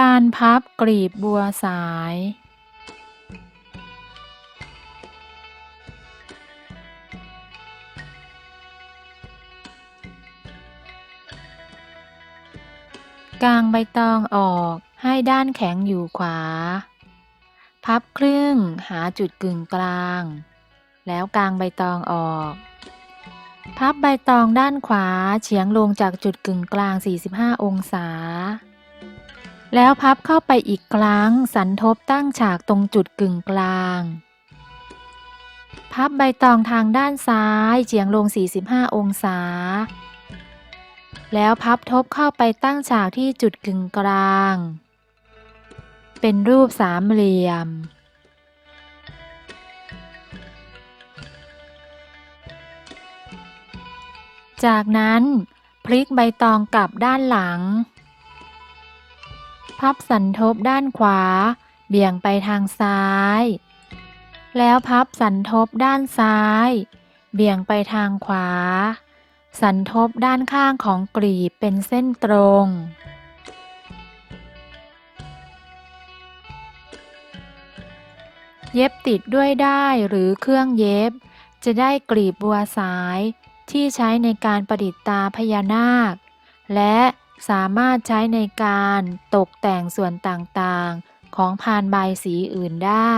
การพับกลีบบัวสาย กางใบตองออกให้ด้านแข็งอยู่ขวา พับครึ่งหาจุดกึ่งกลาง แล้วกางใบตองออก พับใบตองด้านขวาเฉียงลงจากจุดกึ่งกลาง 45 องศา แล้วพับเข้าไปอีกครั้ง สันทบตั้งฉากตรงจุดกึ่งกลาง พับใบตองทางด้านซ้ายเฉียงลง 45 องศา แล้วพับทบเข้าไปตั้งฉากที่จุดกึ่งกลาง เป็นรูปสามเหลี่ยมจากนั้น พลิกใบตองกลับด้านหลัง พับสันทบด้านขวา เบี่ยงไปทางซ้าย แล้วพับสันทบด้านซ้าย เบี่ยงไปทางขวา สันทบด้านข้างของกลีบเป็นเส้นตรง เย็บติดด้วยได้ายหรือเครื่องเย็บ จะได้กลีบบัวสายที่ใช้ในการประดิษฐ์ตาพญานาค และ สามารถใช้ในการตกแต่งส่วนต่างๆ ของพานใบสีอื่นได้